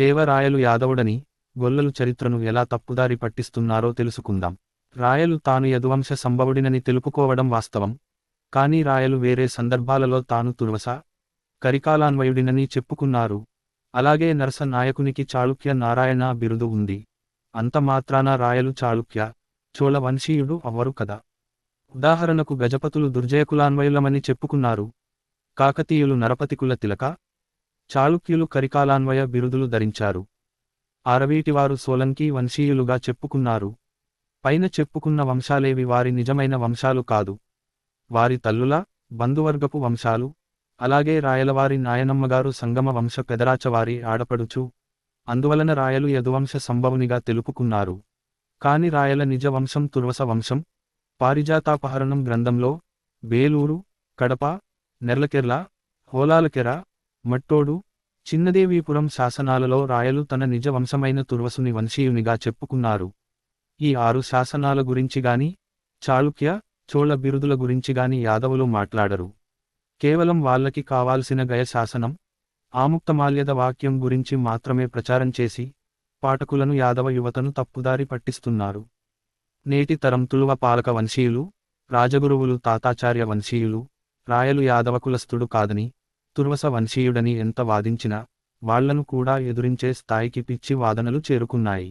దేవరాయలు యాదవుడని గొల్లలు చరిత్రను ఎలా తప్పుదారి పట్టిస్తున్నారో తెలుసుకుందాం. రాయలు తాను యదువంశ సంభవుడినని తెలుపుకోవడం వాస్తవం. కానీ రాయలు వేరే సందర్భాలలో తాను తుర్వస కరికాలాన్వయుడినని చెప్పుకున్నారు. అలాగే నరస నాయకునికి చాళుక్య నారాయణ బిరుదు ఉంది. అంత మాత్రాన రాయలు చాళుక్య చోళ వంశీయుడు అవ్వరు కదా. ఉదాహరణకు గజపతులు దుర్జయకులాన్వయులమని చెప్పుకున్నారు. కాకతీయులు నరపతికుల తిలక చాళుక్యులు కరికాలాన్వయ బిరుదులు ధరించారు. ఆరవీటివారు సోలంకి వంశీయులుగా చెప్పుకున్నారు. పైన చెప్పుకున్న వంశాలేవి వారి నిజమైన వంశాలు కాదు. వారి తల్లుల బంధువర్గపు వంశాలు అలాగే రాయలవారి నాయనమ్మగారు సంగమ వంశ పెదరాచవారి ఆడపడుచు అందువలన రాయలు యదువంశ సంభవునిగా తెలుపుకున్నారు. కాని రాయల నిజ వంశం తుర్వస వంశం పారిజాతాపహరణం గ్రంథంలో బేలూరు కడప నెర్లకెర్ల హోలాలకెర మట్టోడు చిన్నదేవీపురం శాసనాలలో రాయలు తన నిజ వంశమైన తుర్వసుని వంశీయునిగా చెప్పుకున్నారు. ఈ ఆరు శాసనాల గురించి గాని చాళుక్య చోళ బిరుదుల గురించి గాని యాదవులు మాట్లాడరు. కేవలం వాళ్ళకి కావాల్సిన గయ శాసనం ఆముక్తమాల్యద వాక్యం గురించి మాత్రమే ప్రచారం చేసి పాఠకులను యాదవ యువతను తప్పుదారి పట్టిస్తున్నారు. నేటి తరం తులువ పాలక వంశీయులు రాజగురువులు తాతాచార్య వంశీయులు రాయలు యాదవ కులస్థుడు కాదని తుర్వస వంశీయుడని ఎంత వాదించినా వాళ్ళను కూడా ఎదురించే స్థాయికి పిచ్చి వాదనలు చేరుకున్నాయి.